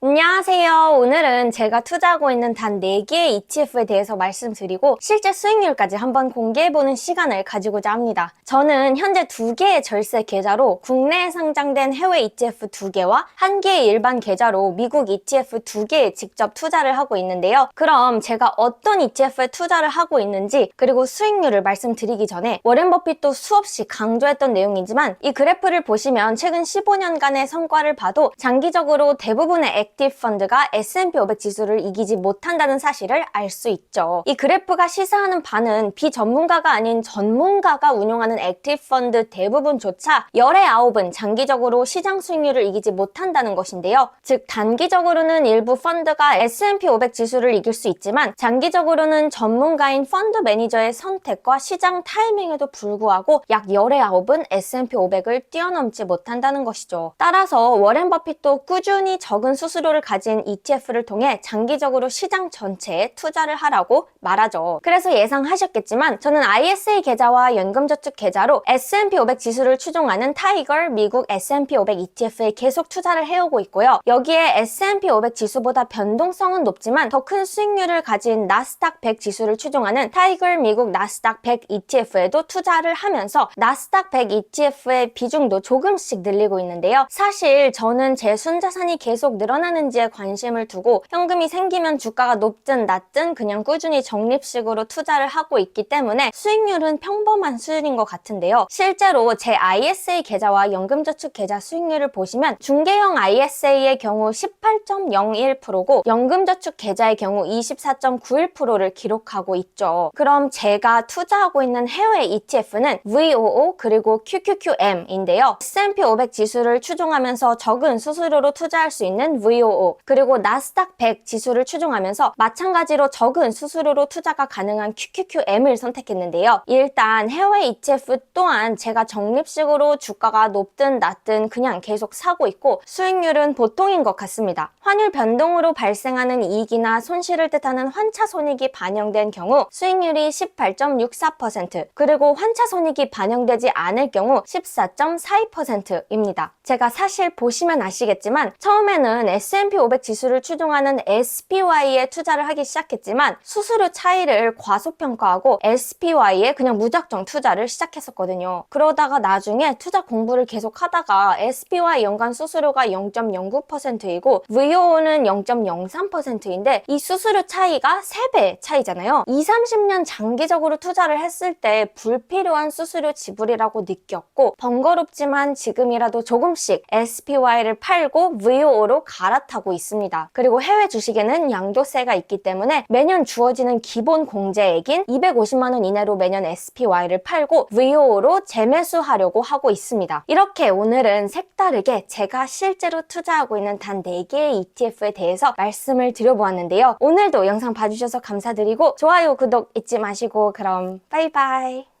안녕하세요. 오늘은 제가 투자하고 있는 단 4개의 ETF에 대해서 말씀드리고 실제 수익률까지 한번 공개해보는 시간을 가지고자 합니다. 저는 현재 2개의 절세 계좌로 국내에 상장된 해외 ETF 2개와 1개의 일반 계좌로 미국 ETF 2개에 직접 투자를 하고 있는데요. 그럼 제가 어떤 ETF에 투자를 하고 있는지 그리고 수익률을 말씀드리기 전에 워렌 버핏도 수없이 강조했던 내용이지만 이 그래프를 보시면 최근 15년간의 성과를 봐도 장기적으로 대부분의 액티브 펀드가 S&P 500 지수를 이기지 못한다는 사실을 알 수 있죠. 이 그래프가 시사하는 바는 비전문가가 아닌 전문가가 운용하는 액티브 펀드 대부분조차 열의 아홉은 장기적으로 시장 수익률을 이기지 못한다는 것인데요. 즉 단기적으로는 일부 펀드가 S&P 500 지수를 이길 수 있지만 장기적으로는 전문가인 펀드 매니저의 선택과 시장 타이밍에도 불구하고 약 열의 아홉은 S&P 500을 뛰어넘지 못한다는 것이죠. 따라서 워렌 버핏도 꾸준히 적은 수수 료를 가진 ETF를 통해 장기적으로 시장 전체에 투자를 하라고 말하죠. 그래서 예상하셨겠지만 저는 ISA 계좌와 연금저축 계좌로 S&P 500 지수를 추종하는 타이걸 미국 S&P 500 ETF에 계속 투자를 해오고 있고요. 여기에 S&P 500 지수보다 변동성은 높지만 더 큰 수익률을 가진 나스닥 100 지수를 추종하는 타이걸 미국 나스닥 100 ETF에도 투자를 하면서 나스닥 100 ETF의 비중도 조금씩 늘리고 있는데요. 사실 저는 제 순자산이 계속 늘어나 는지에 관심을 두고 현금이 생기면 주가가 높든 낮든 그냥 꾸준히 적립식으로 투자를 하고 있기 때문에 수익률은 평범한 수준인 것 같은데요. 실제로 제 ISA 계좌와 연금저축 계좌 수익률을 보시면 중개형 ISA의 경우 18.01%고 연금저축 계좌의 경우 24.91%를 기록하고 있죠. 그럼 제가 투자하고 있는 해외 ETF는 VOO 그리고 QQQM인데요. S&P 500 지수를 추종하면서 적은 수수료로 투자할 수 있는 VOO 그리고 나스닥 100 지수를 추종하면서 마찬가지로 적은 수수료로 투자가 가능한 QQQM을 선택했는데요. 일단 해외 ETF 또한 제가 적립식으로 주가가 높든 낮든 그냥 계속 사고 있고 수익률은 보통인 것 같습니다. 환율 변동으로 발생하는 이익이나 손실을 뜻하는 환차 손익이 반영된 경우 수익률이 18.64% 그리고 환차 손익이 반영되지 않을 경우 14.42%입니다. 제가 사실 보시면 아시겠지만 처음에는 S&P 500 지수를 추종하는 SPY에 투자를 하기 시작했지만 수수료 차이를 과소평가하고 SPY에 그냥 무작정 투자를 시작했었거든요. 그러다가 나중에 투자 공부를 계속 하다가 SPY 연간 수수료가 0.09%이고 VO는 0.03%인데 이 수수료 차이가 3배 차이잖아요. 2, 30년 장기적으로 투자를 했을 때 불필요한 수수료 지불이라고 느꼈고 번거롭지만 지금이라도 조금씩 SPY를 팔고 VO로 갈아 타고 있습니다. 그리고 해외 주식에는 양도세가 있기 때문에 매년 주어지는 기본 공제액인 250만 원 이내로 매년 SPY를 팔고 VO로 재매수하려고 하고 있습니다. 이렇게 오늘은 색다르게 제가 실제로 투자하고 있는 단 4개의 ETF에 대해서 말씀을 드려보았는데요. 오늘도 영상 봐주셔서 감사드리고 좋아요, 구독 잊지 마시고 그럼 빠이빠이.